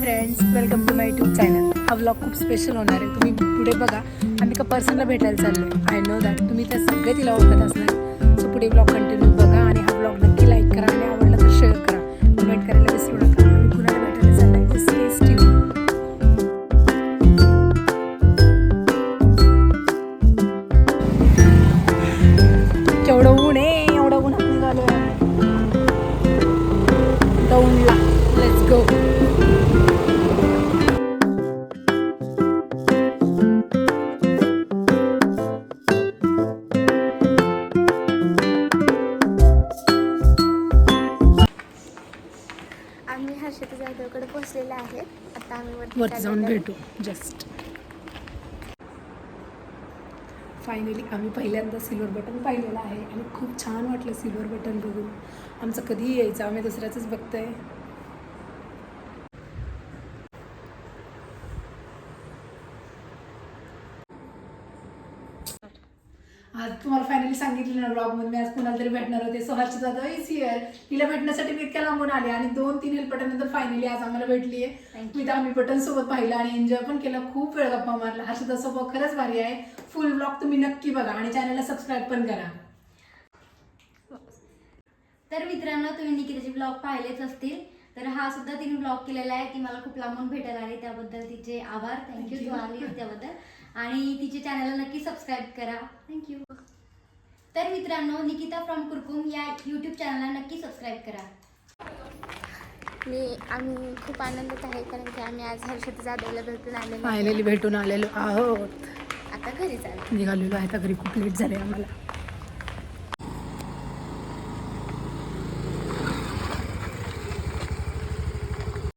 Friends welcome to my YouTube channel हा blog खूप special होणार आहे. तुम्ही पुढे बघा. आम्ही एका पर्सनला भेटायला चाललो आहे आय नो दॅट तुम्ही त्या सगळे तिला ओळखत असणार. सो पुढे ब्लॉग कंटिन्यू बघा. जाधवकडे पोहोचलेले आहेत. आता आम्ही वरती जाऊन भेटू जस्ट फायनली आम्ही पहिल्यांदा सिल्वर बटन पाहिलेलं आहे आणि खूप छान वाटलं सिल्वर बटन बघून. आमचं कधीही यायचं आम्ही दुसऱ्याचंच बघतोय. आज तुम्हाला फायनली सांगितलं ना ब्लॉगमध्ये मी आज कुणाला तरी भेटणार होते सो हर्ष दादा इज हिअर तिला भेटण्यासाठी मी इतक्या लांबून आले आणि दोन तीन हेल्पटनंतर फायनली आज आम्हाला भेटली आहे. मी तर आम्ही बटन सोबत पाहिलं आणि एन्जॉय पण केलं खूप वेळ गप्पा मारला. हर्षदा स्वभाव खरंच भारी आहे. फुल ब्लॉग तुम्ही नक्की बघा आणि चॅनलला सबस्क्राईब पण करा. तर मित्रांनो तुम्ही निकिताचे ब्लॉग पाहिलेच असतील. तर हा सुद्धा तिने ब्लॉग केलेला आहे ती मला खूप लांबून भेटायला आली त्याबद्दल तिचे आभार. थँक्यू तू. आली त्याबद्दल. आणि तिच्या चॅनलला नक्की सबस्क्राईब करा. थँक्यू तर मित्रांनो निकिता फ्रॉम कुरकुम या यूट्यूब चॅनलला नक्की सबस्क्राईब करा. मी आम्ही खूप आनंदात आहे कारण की आम्ही आज हर्षिता जाधवला भेटून आलेलो फायनली भेटून आलेलो आहोत. आता घरी चाललो निघालेलो आहे आता घरी खूप लेट झाले आम्हाला.